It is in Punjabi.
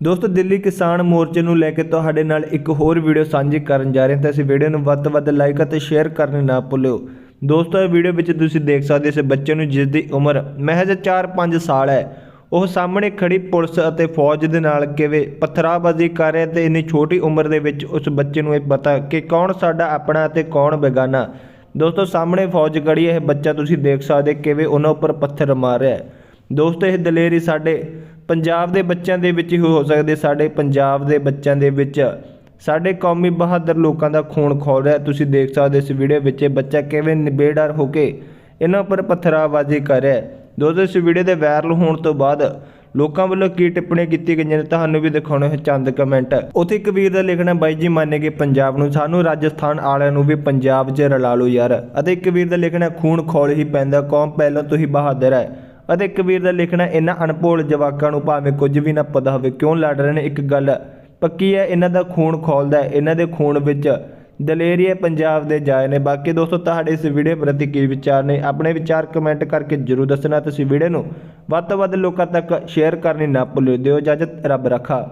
ਦੋਸਤੋ, ਦਿੱਲੀ ਕਿਸਾਨ ਮੋਰਚੇ ਨੂੰ ਲੈ ਕੇ ਤੁਹਾਡੇ ਨਾਲ ਇੱਕ ਹੋਰ ਵੀਡੀਓ ਸਾਂਝੀ ਕਰਨ ਜਾ ਰਹੇ ਹਾਂ ਤਾਂ ਇਸ ਵੀਡੀਓ ਨੂੰ ਵੱਧ ਤੋਂ ਵੱਧ ਲਾਈਕ ਅਤੇ ਸ਼ੇਅਰ ਕਰਨੀ ਨਾ ਭੁੱਲਿਓ। ਦੋਸਤੋ, ਇਹ ਵੀਡੀਓ ਵਿੱਚ ਤੁਸੀਂ ਦੇਖ ਸਕਦੇ ਹੋ, ਇਸ ਬੱਚੇ ਨੂੰ ਜਿਸ ਦੀ ਉਮਰ ਮਹਿਜ਼ 4-5 ਸਾਲ ਹੈ, ਉਹ ਸਾਹਮਣੇ ਖੜੀ ਪੁਲਿਸ ਅਤੇ ਫੌਜ ਦੇ ਨਾਲ ਕਿਵੇਂ ਪੱਥਰਾਬਾਜ਼ੀ ਕਰ ਰਿਹਾ ਤੇ ਇੰਨੀ ਛੋਟੀ ਉਮਰ ਦੇ ਵਿੱਚ ਉਸ ਬੱਚੇ ਨੂੰ ਇਹ ਪਤਾ ਕਿ ਕੌਣ ਸਾਡਾ ਆਪਣਾ ਅਤੇ ਕੌਣ ਬੇਗਾਨਾ। ਦੋਸਤੋ, ਸਾਹਮਣੇ ਫੌਜ ਖੜੀ ਇਹ ਬੱਚਾ ਤੁਸੀਂ ਦੇਖ ਸਕਦੇ ਕਿਵੇਂ ਉਹਨਾਂ ਉੱਪਰ ਪੱਥਰ ਮਾਰ ਰਿਹਾ ਹੈ। ਦੋਸਤੋ, ਇਹ ਦਲੇਰੀ ਸਾਡੇ ਪੰਜਾਬ ਦੇ ਬੱਚਿਆਂ ਦੇ ਵਿੱਚ ਹੀ ਹੋ ਸਕਦੇ ਸਾਡੇ ਪੰਜਾਬ ਦੇ ਬੱਚਿਆਂ ਦੇ ਵਿੱਚ। ਸਾਡੇ ਕੌਮੀ ਬਹਾਦਰ ਲੋਕਾਂ ਦਾ ਖੂਨ ਖੋਲ ਰਿਹਾ ਤੁਸੀਂ ਦੇਖ ਸਕਦੇ ਹੋ ਇਸ ਵੀਡੀਓ ਵਿੱਚ ਇਹ ਬੱਚਾ ਕਿਵੇਂ ਨਿਬੇੜਰ ਹੋ ਕੇ ਇਹਨਾਂ ਉੱਪਰ ਪੱਥਰਾਬਾਜ਼ੀ ਕਰ ਰਿਹਾ ਦੋਸਤੋ, ਇਸ ਵੀਡੀਓ ਦੇ ਵਾਇਰਲ ਹੋਣ ਤੋਂ ਬਾਅਦ ਲੋਕਾਂ ਵੱਲੋਂ ਕੀ ਟਿੱਪਣੀ ਕੀਤੀ ਗਈਆਂ ਨੇ ਤੁਹਾਨੂੰ ਵੀ ਦਿਖਾਉਣੇ ਹੈ ਚੰਦ ਕਮੈਂਟ ਉੱਥੇ ਕਬੀਰ ਦਾ ਲਿਖਣਾ ਬਾਈ ਜੀ, ਮੰਨੇ ਕਿ ਪੰਜਾਬ ਨੂੰ, ਸਾਨੂੰ ਰਾਜਸਥਾਨ ਵਾਲਿਆਂ ਨੂੰ ਵੀ ਪੰਜਾਬ 'ਚ ਰਲਾ ਲਓ ਯਾਰ। ਅਤੇ ਕਬੀਰ ਦਾ ਲਿਖਣਾ ਖੂਨ ਖੋਲ ਹੀ ਪੈਂਦਾ, ਕੌਮ ਪਹਿਲਾਂ ਤੋਂ ਹੀ ਬਹਾਦਰ ਹੈ। ਅਤੇ ਕਬੀਰ ਦਾ ਲਿਖਣਾ ਇਹਨਾਂ ਅਣਭੋਲ ਜਵਾਕਾਂ ਨੂੰ ਭਾਵੇਂ ਕੁਝ ਵੀ ਨਾ ਪਤਾ ਹੋਵੇ, ਕਿਉਂ ਲੜ ਰਹੇ ਨੇ? ਇੱਕ ਗੱਲ ਪੱਕੀ ਹੈ, ਇਹਨਾਂ ਦਾ ਖੂਨ ਖੋਲਦਾ ਇਹਨਾਂ ਦੇ ਖੂਨ ਵਿੱਚ ਦਲੇਰੀ ਹੈ ਪੰਜਾਬ ਦੇ ਜਾਏ ਨੇ। ਬਾਕੀ ਦੋਸਤੋ, ਤੁਹਾਡੇ ਇਸ ਵੀਡੀਓ ਪ੍ਰਤੀ ਕੀ ਵਿਚਾਰ ਨੇ? ਆਪਣੇ ਵਿਚਾਰ ਕਮੈਂਟ ਕਰਕੇ ਜਰੂਰ ਦੱਸਣਾ ਤੁਸੀਂ ਵੀਡੀਓ ਨੂੰ ਵੱਧ ਤੋਂ ਵੱਧ ਲੋਕਾਂ ਤੱਕ ਸ਼ੇਅਰ ਕਰਨੀ ਨਾ ਭੁੱਲਿਓ। ਦਿਓ ਇਜਾਜ਼ਤ, ਰੱਬ ਰੱਖਾ।